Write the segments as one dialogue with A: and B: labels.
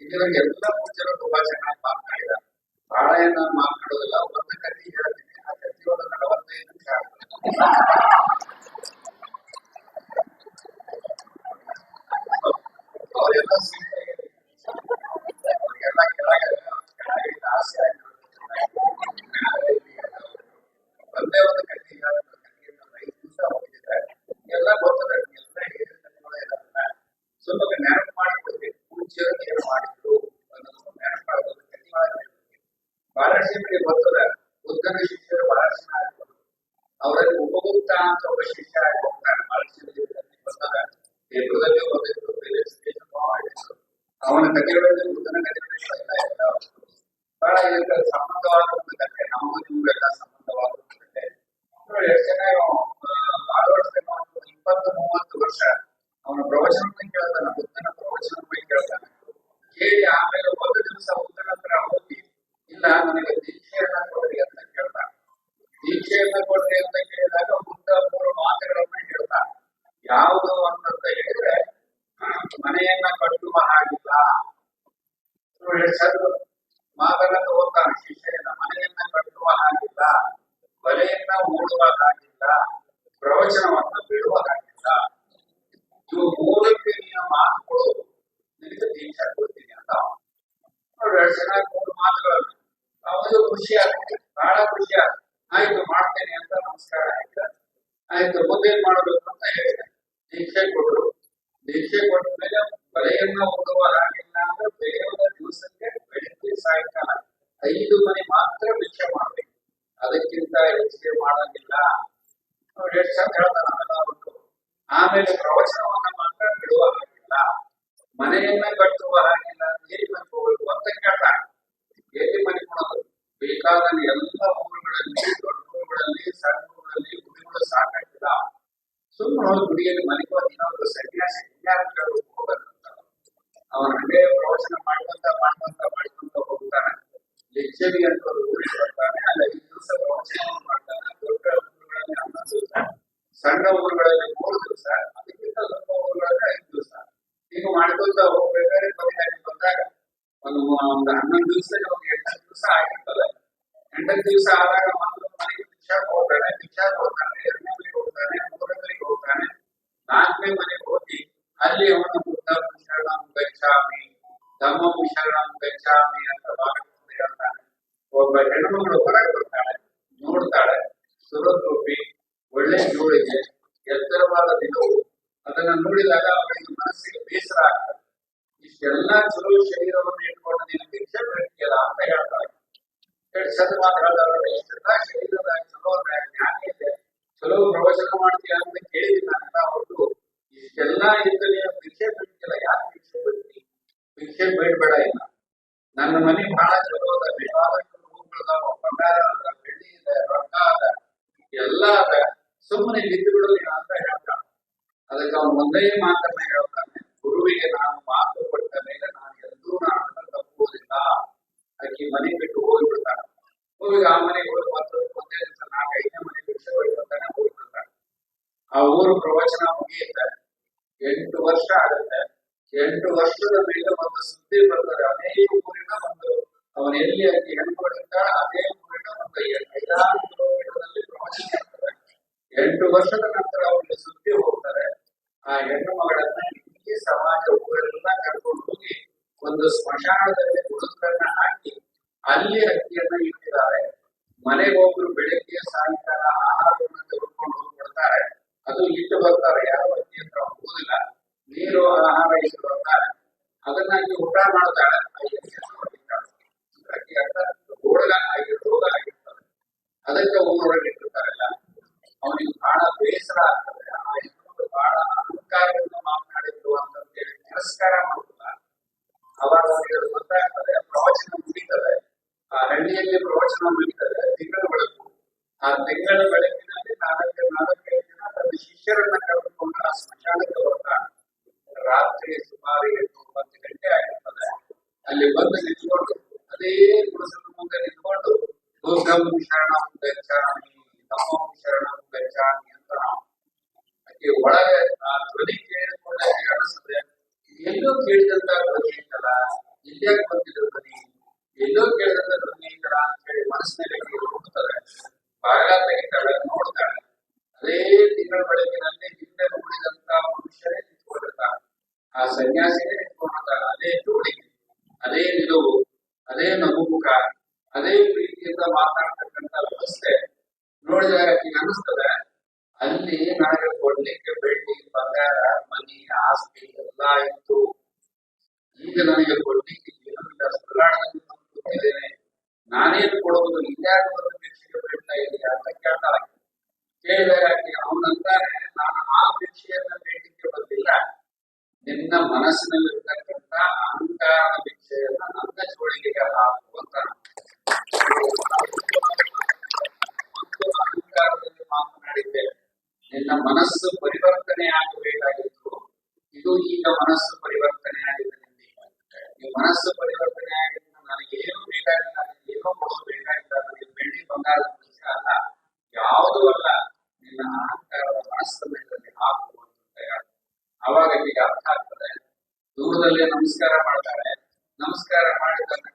A: ಇಲ್ಲಿವರೆಗೆ ಎಲ್ಲ ತುಂಬಾ ಚೆನ್ನಾಗಿ ಮಾತನಾಡಿದ್ದಾರೆ ಬಹಳ ಏನು ಮಾತನಾಡೋದಿಲ್ಲ ಒಂದು ಕಥೆ ಹೇಳ್ತೀನಿ ಆ ಕಥೆ ಒಂದು ನಲವತ್ತೈದು ನಿಮಿಷ ಅವರೆಲ್ಲ ಸಿಗ್ತಾರೆ ಅವ್ರಿಗೆಲ್ಲ ಕೆಳಗೆ ಕೆಳಗೆ ಆಸೆ ಒಂದೇ ಒಂದು ಕಟ್ಟಿ ಐದು ದಿವಸ ಹೋಗಿದ್ದಾರೆ ಎಲ್ಲ ಗೊತ್ತದೆ ಎಲ್ಲ ಹೇಳಿದ ಸುಮ್ಮನೆ ನೆನಪು ಮಾಡಿಕೊಡ್ಬೇಕು ಪೂಜ್ಯರು ಏನು ಮಾಡಿದ್ರು ಅನ್ನೋದು ನೆನಪು ಮಾಡೋದು ಕಟ್ಟಿ ವಾರಾಣಸಿಗೆ ಗೊತ್ತದ ಬುದ್ಧನ ಶಿಷ್ಯರು ವಾರಾಣಸಿನ ಆಗಿರ್ಬೋದು ಅವರಲ್ಲಿ ಉಪಗುಪ್ತ ಅಂತ ಒಬ್ಬ ಶಿಷ್ಯ ಆಗಿ ಹೋಗ್ತಾನೆ ವಾರಾಣಸಿಯಲ್ಲಿ ಗೊತ್ತದ ದೇವರದಲ್ಲಿ ಹೋಗಿದ್ರು ಬೇರೆ ಮಾಡಿದ್ರು ಅವನ ಕಥೆಗಳಲ್ಲಿ ಬುದ್ಧನ ಕಥೆಗಳಲ್ಲಿ ಬಹಳ ಇದಕ್ಕೆ ಸಂಬಂಧವಾದ ಕಥೆ ನಾವು ನಿಮ್ಗೆಲ್ಲ ದೀಕ್ಷೆಯನ್ನ ಕೊಡ್ರಿ ಅಂತ ಕೇಳಿದಾಗ ಮುಂದ ಮೂರು ಮಾತುಗಳನ್ನ ಹೇಳ್ತಾರೆ ಯಾವುದು ಅಂತಂತ ಹೇಳಿದ್ರೆ ಮನೆಯನ್ನ ಕಟ್ಟುವ ಹಾಗಿಲ್ಲ. ಸರ್ ಮಾತನ್ನ ತಗೋತಾನೆ ಶಿಷ್ಯನ ಮನೆಯನ್ನ ಕಟ್ಟುವ ಹಾಗಿಲ್ಲ, ಬಲೆಯನ್ನ ಓಡುವ ಹಾಗಿಲ್ಲ ಪ್ರವಚನವನ್ನ ಬಿಡುವ ಹಾಗಿಲ್ಲ ಇವು ಮೂರಕ್ಕೆ ನೀನು ಮಾತು ಕೊಡು, ನಿನಗೆ ದೀಕ್ಷ ಕೊಡ್ತೀನಿ ಅಂತ ಎಷ್ಟು ಚೆನ್ನಾಗಿ ಮೂರು ಮಾತುಗಳು ಅವನಿಗೆ ಖುಷಿ ಆಗ್ತದೆ, ಬಹಳ ಖುಷಿ ಆಗುತ್ತೆ ಆಯ್ತು, ಮಾಡ್ತೇನೆ ಅಂತ ನಮಸ್ಕಾರ ಆಯ್ತು? ಆಯ್ತು, ಮುಂದೇನ್ ಮಾಡಬೇಕು ಅಂತ ಹೇಳಿದೆ. ದೀಕ್ಷೆ ಕೊಟ್ಟರು ದೀಕ್ಷೆ ಕೊಟ್ಟ ಮೇಲೆ ಬಲೆಯನ್ನ ಓದುವ ಹಾಗಿಲ್ಲ ಅಂದ್ರೆ ಬೆಳೆಯುವ ದಿವಸಕ್ಕೆ ಬೆಳಿಗ್ಗೆ ಸಾಯಂಕಾಲ ಐದು ಮನೆ ಮಾತ್ರ ಭಿಕ್ಷೆ ಮಾಡ್ಬೇಕು. ಅದಕ್ಕಿಂತ ಹೆಚ್ಚಿಗೆ ಮಾಡಂಗಿಲ್ಲ. ನೋಡಿ ಚಂದ ಹೇಳ್ತಾನ ಆಮೇಲೆ ಪ್ರವಚನವನ್ನ ಮಾತ್ರ ಬಿಡುವ ಹಾಗಿಲ್ಲ. ಮನೆಯನ್ನ ಕಟ್ಟುವ ಹಾಗಿಲ್ಲ. ಮನೆ ಹೋಗ್ಬೇಕು ಅಂತ ಕೇಳ್ತಾನೆ ಎಲ್ಲಿ ಮನೆ ಕೊಡೋದು ಬೇಕಾದ ಎಲ್ಲ ಊರುಗಳಲ್ಲಿ ದೊಡ್ಡ ಊರುಗಳಲ್ಲಿ ಸಣ್ಣ ಊರುಗಳಲ್ಲಿ ಗುಡಿಗಳು ಸಾಕಾಗಿಲ್ಲ ಸುಮ್ಮನೆ ಹೋಗಿ ಗುಡಿಯಲ್ಲಿ ಮನೆಗೆ ಹೋಗಿ ಇನ್ನೊಂದು ಸನ್ಯಾಸಿ ವಿದ್ಯಾರ್ಥಿ ಹೋಗ್ಬೇಕಂತ ಅವನ ಹಂಗೆ ಪ್ರವಚನ ಮಾಡ್ಕೊಂತ ಮಾಡ್ಕೊಂತ ಮಾಡ್ಕೊಂತ ಹೋಗ್ತಾನೆ ಲೆಚ್ಚರಿ ಅಂತ ಒಂದು ಊರಿಗೆ ಬರ್ತಾನೆ ಅಲ್ಲಿ ಐದು ದಿವಸ ಪ್ರವಚನ ಮಾಡ್ತಾನೆ ದೊಡ್ಡ ಊರುಗಳಲ್ಲಿ ಹನ್ನೊಂದು ದಿವಸ ಸಣ್ಣ ಊರುಗಳಲ್ಲಿ ಮೂರು ದಿವಸ ಅದಕ್ಕಿಂತ ಸ್ವಲ್ಪ ಊರುಗಳಲ್ಲಿ ಐದು ದಿವಸ ಈಗ ಮಾಡ್ಕೊಂತ ಹೋಗ್ಬೇಕಾದ್ರೆ ಕೊನೆಯಾಗಿ ಬಂದಾಗ ಒಂದು ಒಂದು ಹನ್ನೊಂದು ದಿವಸ ಒಂದು ಎಂಟತ್ತು ದಿವಸ ಆಗಿರ್ತದೆ ಎಂಟತ್ತು ದಿವಸ ಆದಾಗ ಮಾತ್ರ ಮನೆಗೆ ಭಿಕ್ಷಾಕ್ ಹೋಗ್ತಾನೆ ಭಿಕ್ಷಾಕ್ ಹೋಗ್ತಾನೆ ಎರಡನೇ ಹೋಗ್ತಾನೆ ಮೂರನೇ ಮನೆಗೆ ಹೋಗ್ತಾನೆ. ನಾಲ್ಕನೇ ಮನೆಗೆ ಹೋಗಿ ಅಲ್ಲಿ ಅವನು ಬುದ್ಧ ಶರಣಂ ಗಚ್ಚಾಮಿ ಧಮ್ಮ ಶರಣಂ ಗಚ್ಚಾಮಿ ಅಂತ ಭಾಗವತ ಹೇಳ್ತಾನೆ. ಒಬ್ಬ ಹೆಣ್ಮಗಳು ಹೊರಗೆ ಬರ್ತಾಳೆ, ನೋಡ್ತಾಳೆ, ಸುರದ್ರೂಪಿ, ಒಳ್ಳೆ ಜೋಳಿಗೆ ಎತ್ತರವಾದ ದಿನವು. ಅದನ್ನ ನೋಡಿದಾಗ ಅವಳಿಗೆ ಮನಸ್ಸಿಗೆ ಬೇಸರ ಆಗ್ತದೆ. ಇಷ್ಟೆಲ್ಲ ಚಲೋ ಶರೀರವನ್ನು ಇಟ್ಕೊಂಡು ನೀನು ಭಿಕ್ಷೆ ಬೇಡ್ತೀಯಲ್ಲ ಅಂತ ಹೇಳ್ತಾಳೆ. ಚಲೋ ಜ್ಞಾನ ಇದೆ? ಚಲೋ ಪ್ರವಚನ ಮಾಡ್ತೀಯ ಅಂತ ಕೇಳಿದ ನಾನೆಲ್ಲ ಅವ್ರು ಇಷ್ಟೆಲ್ಲ ಇದ್ದು ನೀನು ಭಿಕ್ಷೆ ಬೇಡ್ತಿಯಲ್ಲ ಯಾಕೆ ಭಿಕ್ಷೆ ಇಲ್ಲ. ನನ್ನ ಮನೆ ಬಹಳ ಚಲೋ ಅದ, ಬೇಕಾದಷ್ಟು ರೂಪಗಳದಾವ ಬಂಗಾರ ಅದ, ಬೆಳ್ಳಿ ಇದೆ ರೊಕ್ಕ ಅದ ಅದ. ಸುಮ್ಮನೆ ಅಂತ ಹೇಳ್ತಾನೆ ಅದಕ್ಕೆ ಅವನು ಒಂದೇ ಮಾತನ್ನ ಹೇಳ್ತಾನೆ, ಗುರುವಿಗೆ ನಾನು ಮಾತು ಕೊಟ್ಟ ಮೇಲೆ ನಾನು ಎಲ್ಲೂ ನಾನು ತಪ್ಪುವುದಿಲ್ಲ. ಆಕಿ ಮನೆ ಬಿಟ್ಟು ಹೋಗ್ಬಿಡ್ತಾನೆ. ಹೋಗಿ ಆ ಮನೆ ಹೋಗಿ ಮತ್ತೆ ಒಂದೇ ದಿವಸ ನಾಲ್ಕು ಐದನೇ ಮನೆ ಬಿಟ್ಟು ಹೋಗ್ಬಿಡ್ತಾನೆ ಹೋಗ್ಬಿಡ್ತಾನೆ ಆ ಊರು ಪ್ರವಚನ ಮುಗಿಯುತ್ತೆ. ಎಂಟು ವರ್ಷ ಆಗುತ್ತೆ. ಎಂಟು ವರ್ಷದ ಮೇಲೆ ಒಂದು ಸುದ್ದಿ ಬರ್ತಾರೆ ಅದೇ ಊರಿನ ಒಂದು, ಅವನ ಎಲ್ಲಿ ಅಕ್ಕಿ ಹೆಣ್ಮಗಳಿಂದ ಅದೇ ಊರಿನ ಒಂದು ಐದಾರು ಕಿಲೋಮೀಟರ್ನಲ್ಲಿ ಪ್ರವಚನ ಇರ್ತದೆ. ಎಂಟು ವರ್ಷದ ನಂತರ ಅವರಿಗೆ ಸುದ್ದಿ ಹೋಗ್ತಾರೆ ಆ ಹೆಣ್ಣು ಮಗಳನ್ನ ಇಡೀ ಸಮಾಜ ಊರೆಲ್ಲ ಕರ್ಕೊಂಡು ಹೋಗಿ ಒಂದು ಸ್ಮಶಾನದಲ್ಲಿ ಹಾಕಿ ಅಲ್ಲಿ ಅಕ್ಕಿಯನ್ನ ಇಟ್ಟಿದ್ದಾರೆ. ಮನೆಗೆ ಒಬ್ರು ಬೆಳಿಗ್ಗೆ ಸಾಯಂಕಾಲ ಆಹಾರವನ್ನು ತೆಗೆದುಕೊಂಡು ಹೋಗ್ಬಿಡ್ತಾರೆ. ಅದು ಇಟ್ಟು ಬರ್ತಾರೆ ಯಾವ ಅಕ್ಕಿ ಹತ್ರ ಹೋಗುದಿಲ್ಲ ನೀರು, ಆಹಾರ ಇಟ್ಟು ಬರ್ತಾರೆ. ಅದನ್ನ ಊಟ ಮಾಡ್ತಾಳೆ ಆ ಎಣ್ಣೆಯನ್ನು ಹೊಡಿತಾಳೆ. ಅಕ್ಕಿ ಅರ್ಥ ರೋಗ ಆಗಿ ರೋಗ ಆಗಿರ್ತದೆ ಅದಕ್ಕೆ ಊರೊಳಗೆ ಇಟ್ಟಿರ್ತಾರಲ್ಲ ಅವನಿಗೆ ಬಹಳ ಬೇಸರ ಆಗ್ತದೆ ಆ ಹೆಣ್ಣು ಬಹಳ ಅಹಂಕಾರದಿಂದ ಮಾತನಾಡಿದ್ರು ಅಂತ ಹೇಳಿ ತಿರಸ್ಕಾರ ಮಾಡುದಿಲ್ಲ ಅವಾಗ ಅವನಿಗೆ ಅದು ಗೊತ್ತಾಗ್ತದೆ ಪ್ರವಚನ ಮುಗಿತದೆ ಆ ತಿಂಗಳ ಬೆಳಕು ಆ ತಿಂಗಳ ಬೆಳಕಿನಲ್ಲಿ ನಾಲ್ಕು ದಿನ ತನ್ನ ಶಿಷ್ಯರನ್ನ ಕರೆದುಕೊಂಡು ಆ ಸ್ಮಶಾನಕ್ಕೆ ರಾತ್ರಿ ಸುಮಾರು ಎಂಟು ಒಂಬತ್ತು ಗಂಟೆ ಆಗಿರ್ತದೆ ಅಲ್ಲಿ ಬಂದು ನಿಂತ್ಕೊಂಡು ಅದೇ ಗುಡಿಸಲು ಮುಂದೆ ನಿಂತ್ಕೊಂಡು ದುರ್ಗಂ ಶರಣಂ ಗಚ್ಚಾಮಿ ನಮೋ ಶರಣಂ ಗಚ್ಚಾಮಿ ಅಂತ ನಾವು ಆಕೆ ಒಳಗೆ ಆ ಧ್ವನಿ ಕೇಳಿಕೊಂಡಾಗ ಅನಿಸ್ತದೆ ಎಲ್ಲೂ ಕೇಳಿದಂತ ಧ್ವನಿ ಐತಲ್ಲ, ಇಲ್ಲೇ ಬಂದಿದ್ರು ಬನ್ನಿ ಎಲ್ಲೋ ಕೇಳಿದ್ರೆ ತರ ಅಂತ ಹೇಳಿ ಮನಸ್ಸಿನಲ್ಲಿ ಹೋಗ್ತಾರೆ. ಬಾಗ ತೆಗಿತಾಳೆ ನೋಡ್ತಾಳೆ ಅದೇ ತಿಂಗಳ ಬೆಳಕಿನಲ್ಲಿ ಹಿಂದೆ ನೋಡಿದಂತ ಮನುಷ್ಯರೇ ನಿಂತ್ಕೊಂಡಿರ್ತಾನೆ. ಆ ಸನ್ಯಾಸಿನೇ ನಿಂತ್ಕೊಂಡಿರ್ತಾನೆ. ಅದೇ ಜೋಡಿ ಅದೇ ನಿಲುವು ಅದೇ ನಗುಮುಖ, ಅದೇ ಪ್ರೀತಿಯಿಂದ ಮಾತಾಡ್ತಕ್ಕಂತ ವ್ಯವಸ್ಥೆ ನೋಡಿದಾಗ ಅನಿಸ್ತದೆ ಅಲ್ಲಿ ನನಗೆ ಕೊಡ್ಲಿಕ್ಕೆ ಬೆಳ್ಳಿ, ಬಂಗಾರ, ಮನಿ, ಆಸ್ತಿ ಎಲ್ಲ ಇತ್ತು. ಈಗ ನನಗೆ ಕೊಡ್ಲಿಕ್ಕೆ ಏನೂ ಇಲ್ಲ. ಸುಳ್ಳಾಡದಲ್ಲಿ ಕೂತಿದ್ದೇನೆ ನಾನೇನು ಕೊಡುವುದು ಇನ್ಯಾರು ಒಂದು ಭಿಕ್ಷೆಗೆ ಬಿಡ್ತಾ ಇದೆಯಾ ಅಂತ ಕೇಳ್ತಾಳೆ ಕೇಳಿದಾಗ ಆಕೆ ಅವನಂತಾನೆ ನಾನು ಆ ಭಿಕ್ಷೆಯನ್ನ ಬೇಡಲಿಕ್ಕೆ ಬಂದಿಲ್ಲ ನಿನ್ನ ಮನಸ್ಸಿನಲ್ಲಿರ್ತಕ್ಕಂಥ ದೂರದಲ್ಲೇ ನಮಸ್ಕಾರ ಮಾಡ್ತಾರೆ. ನಮಸ್ಕಾರ ಮಾಡಿ ತನ್ನ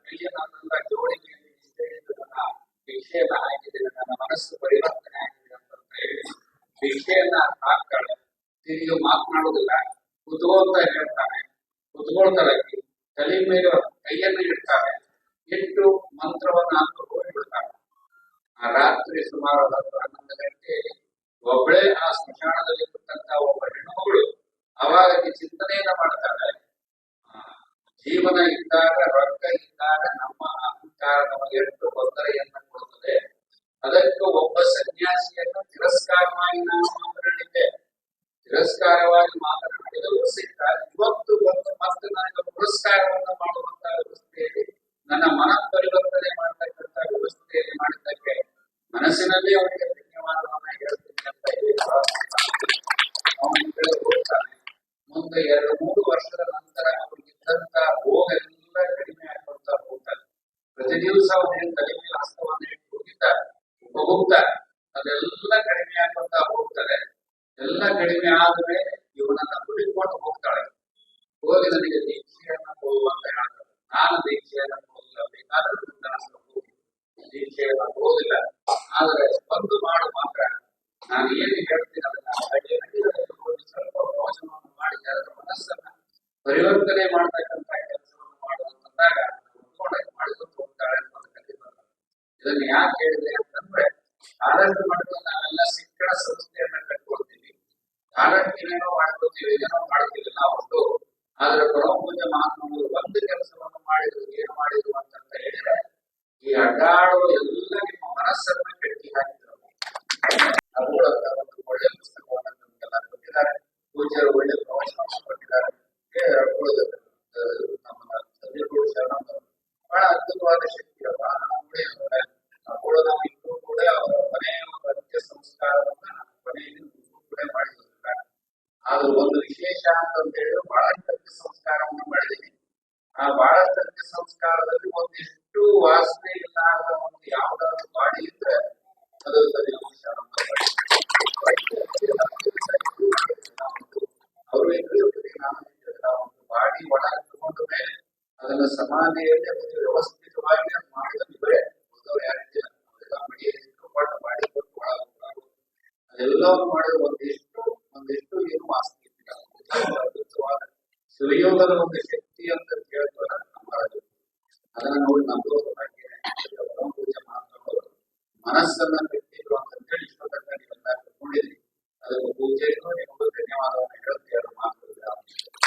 A: ಇಷ್ಟೇ ನನ್ನ ಭಿಕ್ಷೆಯನ್ನ ಹಾಕಿದ್ದೇನೆ ನನ್ನ ಮನಸ್ಸು ಪರಿವರ್ತನೆ ಆಗಿದೆ ಅಂತ ಹೇಳಿ ಭಿಕ್ಷೆಯನ್ನ ಹಾಕ್ತಾಳೆ. ತಿರುಗಿ ಮಾತನಾಡುದಿಲ್ಲ ಕುತ್ಕೊಂತ ಹೇಳ್ತಾನೆ. ಕುತ್ಕೊಳ್ತಾಳೆ ಆಕಿ. ತಲೆ ಮೇಲೆ ಕೈಯನ್ನು ಇಡ್ತಾರೆ ಇಟ್ಟು ಮಂತ್ರವನ್ನ ಅಂತ ಹೇಳ್ತಾರೆ ಆ ರಾತ್ರಿ ಸುಮಾರು ಹತ್ತು ಹನ್ನೊಂದು ಗಂಟೆ ಒಬ್ಬಳೇ ಆ ಸ್ಮಶಾನದಲ್ಲಿ ಇರ್ತಕ್ಕಂತ ಒಬ್ಬ ಜೀವನ ಇದ್ದಾಗ ರೊಕ್ಕ ಇದ್ದಾಗ ನಮ್ಮ ಅಹಂಕಾರ ನಮಗೆ ಎಷ್ಟು ತೊಂದರೆಯನ್ನ ಕೊಡುತ್ತದೆ? ಅದಕ್ಕೆ ಒಬ್ಬ ಸನ್ಯಾಸಿಯನ್ನು ತಿರಸ್ಕಾರವಾಗಿ ನಾನು ಮಾತನಾಡಿದ್ದೆ ತಿರಸ್ಕಾರವಾಗಿ ಮಾತನಾಡಿದವರು ಸಿಕ್ಕ ಇವತ್ತು ಬಂದು ಮತ್ತೆ ನನಗೆ ಪುರಸ್ಕಾರವನ್ನು ಮಾಡುವಂತಹ ವ್ಯವಸ್ಥೆಯಲ್ಲಿ, ನನ್ನ ಮನ ಪರಿವರ್ತನೆ ಮಾಡತಕ್ಕಂತಹ ವ್ಯವಸ್ಥೆಯಲ್ಲಿ ಮಾಡಿದ್ದಕ್ಕೆ ಮನಸ್ಸಿನಲ್ಲಿ ಅವನಿಗೆ ಧನ್ಯವಾದವನ್ನ ಹೇಳ್ತೀನಿ ಅಂತ ಹೇಳಿ ಮುಂದೆ ಎರಡು, ಮೂರು ವರ್ಷದ ನಂತರ ಅವರಿಗಿದ್ದಂತ ರೋಗ ಕಡಿಮೆ ಆಗ್ಕೊಂತ ಹೋಗ್ತಾರೆ ಪ್ರತಿ ದಿವಸ ಅವನಿಗೆ ತಲೆ ಮೇಲೆ ಹಸ್ತವನ್ನ ಇಟ್ಟು ಹೋಗಿದ್ದಾರೆ. ಹೋಗ್ತಾರೆ ಅದೆಲ್ಲ ಕಡಿಮೆ ಆಗ್ಕೊಂತ ಹೋಗ್ತಾರೆ. ಎಲ್ಲ ಕಡಿಮೆ ಆದ್ಮೇಲೆ ಇವನನ್ನ ಹುಡುಕೊಂಡು ಹೋಗ್ತಾಳೆ. ಹೋಗಿ ನನಗೆ ದೀಕ್ಷೆಯನ್ನ ಅಂತ ಹೇಳ್ತಾರೆ ನಾನು ದೀಕ್ಷೆಯನ್ನ ಹೋಗಿಲ್ಲ ಬೇಕಾದ್ರೆ ಹೋಗಿ ದೀಕ್ಷೆಯನ್ನ ಹೋಗಿಲ್ಲ ಆದ್ರೆ ಬಂದು ಮಾಡು ಮಾತ್ರ. ನಾನು ಏನು ಹೇಳ್ತೀನಿ ಅದನ್ನ. ಹಾಗೆ ಹೋಗಿ ಸ್ವಲ್ಪ ಪ್ರವಚನವನ್ನು ಮಾಡಿ ಅದರ ಮನಸ್ಸನ್ನ ಪರಿವರ್ತನೆ ಮಾಡ್ತಕ್ಕಂಥ ಕೆಲಸವನ್ನು ಮಾಡುವಂತಾಗ ಉತ್ಕೊಂಡಾಗಿ ಮಾಡಿಕೊಂಡು ಹೋಗ್ತಾಳೆ ಖಂಡಿತ ಇದನ್ನ ಯಾಕೆ ಹೇಳಿದೆ ಅಂತಂದ್ರೆ ಆದಷ್ಟು ಮಟ್ಟಿಗೆ ನಾವೆಲ್ಲ ಶಿಕ್ಷಣ ಸಂಸ್ಥೆಯನ್ನ ಕಟ್ಕೊಳ್ತೀವಿ. ಆದಷ್ಟು ಏನೇನೋ ಮಾಡ್ಕೊತೀವಿ ಏನೋ ಮಾಡ್ತೀವಿ ನಾವು ಒಟ್ಟು. ಆದ್ರೆ ಪರಮಪೂಜ್ಯ ಮಹಾತ್ಮರು ಒಂದು ಕೆಲಸವನ್ನು ಮಾಡಿದ್ರು, ಏನು ಮಾಡಿದ್ರು ಅಂತ ಹೇಳಿದ್ರೆ, ಈ ಅಡ್ಡಾಡೋ ಎಲ್ಲ ನಿಮ್ಮ ಮನಸ್ಸನ್ನ ಕಟ್ಟಿ ಹಾಕಿದ್ರು. ಒಂದು ಒಳ್ಳೆ ಪುಸ್ತಕವನ್ನು ನಮಗೆಲ್ಲ ಕೊಟ್ಟಿದ್ದಾರೆ. ಪೂಜ್ಯರು ಒಳ್ಳೆ ಪ್ರವಚನವನ್ನು ಕೊಟ್ಟಿದ್ದಾರೆ ಏ, ಅವುಗಳು, ಆ, ನಮ್ಮ ಸದ್ಯಗಳು ಶರಣರು ಬಹಳ ಅದ್ಭುತವಾದ ಶಕ್ತಿಯಪ್ಪ ನಮ್ಮದೇ ಅವುಗಳು ನಾವು ಇನ್ನೂ ಕೂಡ ಅವರ ಮನೆಯ ಒಂದು ಅಂತ್ಯ ಸಂಸ್ಕಾರವನ್ನ ಮನೆಯಲ್ಲಿ ಕೂಡ ಮಾಡಿದ್ದಾರೆ ಆದ್ರೆ ಒಂದು ವಿಶೇಷ ಅಂತ ಹೇಳಿದ್ರೆ ಬಹಳಷ್ಟು ಅಂತ್ಯ ಸಂಸ್ಕಾರವನ್ನು ಮಾಡಿದ್ದೀನಿ ಆ ಬಹಳಷ್ಟು ಅಂತ್ಯ ಸಂಸ್ಕಾರದಲ್ಲಿ ಒಂದಿಷ್ಟು ವಾಸನೆ ಇಲ್ಲದ ಒಂದು ಯಾವ್ದಾದ್ರು ಬಾಡಿ ಇದ್ರೆ ಅದು ಸರಿ ಅವರು ಇಟ್ಟಿರ್ತೀವಿ. ನಾವು ಒಂದು ಬಾಡಿ ಒಳ ತಗೊಂಡ ಮೇಲೆ ಅದನ್ನ ಸಮಾಧಿಯಲ್ಲಿ ಒಂದು ವ್ಯವಸ್ಥಿತವಾಗಿ ಅದು ಮಾಡಿದ ಉಳಿದವ್ರು ಯಾರಿಲ್ಲ ಅವರೆಲ್ಲ ಮಡಿಯಲ್ಲಿ ಬಾಡಿ ಕೊಟ್ಟು ಒಳ ಹೋಗೋದು. ಅದೆಲ್ಲವನ್ನು ಮಾಡಿದ ವಾಸನೆ ಸುರಿಯೋದರೊಂದು ಶಕ್ತಿ ಅಂತ ಕೇಳ್ತಾರೆ ನಂಬಾರು ಅದನ್ನ ನೋಡಿ ನಂಬೋದು ಹಾಗೆ ಪೂಜೆ ಮಾಡ್ಕೊಳ್ಳೋದು ಮನಸ್ಸನ್ನ ಬಿಟ್ಟಿದ್ರು ಅಂತೇಳಿ ಇಷ್ಟೊತ್ತಕ್ಕ ನೀವೆಲ್ಲ ಕೂಡಿದ್ರಿ ಅದಕ್ಕೆ ಪೂಜೆಗೂ ನಿಮಗೂ ಧನ್ಯವಾದವನ್ನು ಹೇಳ್ತೀರ ಮಾತು